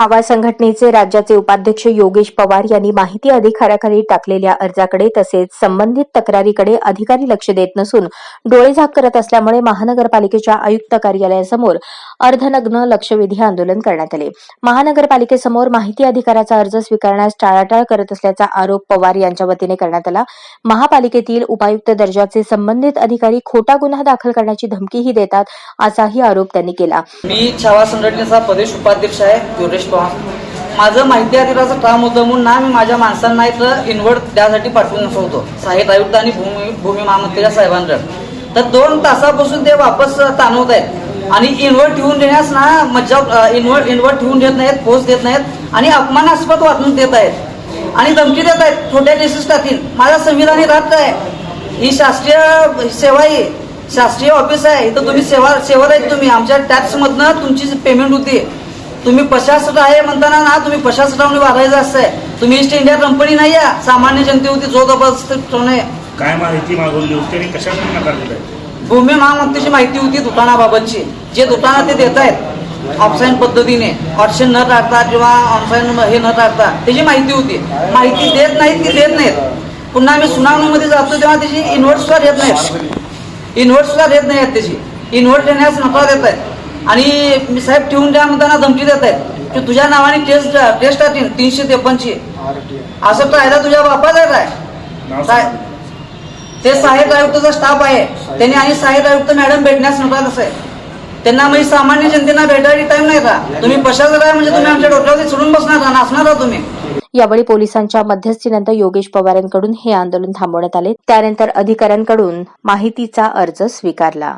आवाज संघटनेचे राज्याचे उपाध्यक्ष योगेश पवार यांनी माहिती अधिकाऱ्याखाली टाकलेल्या अर्जाकडे तसेच संबंधित तक्रारीकडे अधिकारी लक्ष देत नसून डोळेझाक करत असल्यामुळे महानगरपालिकेच्या आयुक्त कार्यालयासमोर अर्धनग्न लक्षवेधी आंदोलन करण्यात आले. महानगरपालिकेसमोर माहिती अधिकाराचा अर्ज स्वीकारण्यास टाळाटाळ करत असल्याचा आरोप पवार यांच्या वतीने करण्यात आला. महापालिकेतील उपायुक्त दर्जाचे संबंधित अधिकारी खोटा गुन्हा दाखल करण्याची धमकीही देतात असाही आरोप त्यांनी केला. मी छावा संघटनेचा प्रदेश उपाध्यक्ष आहे योगेश माझं माहिती अधिकाराचं काम होतं म्हणून ना मी माझ्या माणसांना इथं इन्व्हर्ट द्यासाठी पाठवून नसवतो साहित्य आयुक्त आणि भूमी भूमी महामंत्र्या साहेबांकडे. तर दोन तासापासून ते वापस ताणवत आहेत. आणि इन्व्हर्ट ठेवून देण्यास ना मज्जा इन्व्हर्ट इन्व्हर्ट ठेवून देत नाहीत पोस्ट देत नाहीत आणि अपमानास्पद वाटून देत आहेत. आणि धमकी देत आहेत छोट्या केसेस टाकीन माझा संविधानी राहत आहे. ही शासकीय सेवा आहे. शासकीय ऑफिस आहे. इथं तुम्ही सेवा सेवा आहेत तुम्ही. आमच्या टॅक्समधनं तुमची पेमेंट होती. तुम्ही प्रशासक आहे म्हणताना ना तुम्ही प्रशासकाने वागायचं असतंय. तुम्ही ईस्ट इंडिया कंपनी नाही आहे सामान्य जनतेवरती जो जबरदस्त ठेवणे काय माहिती मागवली होती आणि कशासाठी नकार दिलाय? भूमी महामंत्रीची माहिती होती दुकानाबाबतची. जे दुकानात ते देत आहेत ऑफलाईन पद्धतीने. ऑप्शन न टाकता किंवा ऑनलाईन हे न टाकता त्याची माहिती होती. माहिती देत नाहीत की देत नाहीत. पुन्हा आम्ही सुनावणीमध्ये जातो तेव्हा त्याची इन्व्हर्ट सुद्धा देत नाहीत. इन्व्हर्ट सुद्धा देत नाही आहेत त्याची. इन्व्हर्ट देण्यास नकार देत आहेत आणि मी साहेब ठेवून द्या म्हणताना धमकी देत आहेत. की तुझ्या नावाने टेस्ट टेस्ट टाकीन तीनशे त्रेपन्नची. असं कायदा तुझ्या बापाचा आहे काय. ते सहाय्यक आयुक्ताचा स्टाफ आहे. त्यांनी आणि सहाय्यक आयुक्त मॅडम भेटण्यास नका असं आहे. त्यांना म्हणजे सामान्य जनतेला भेटायची टाइम नाही का? तुम्ही प्रशासक आहे म्हणजे तुम्ही आमच्या डोक्यावरती चढून बसणार का नाचणार का तुम्ही. यावेळी पोलिसांच्या मध्यस्थीनंतर योगेश पवार यांकडून हे आंदोलन थांबवण्यात आले. त्यानंतर अधिकाऱ्यांकडून माहितीचा अर्ज स्वीकारला.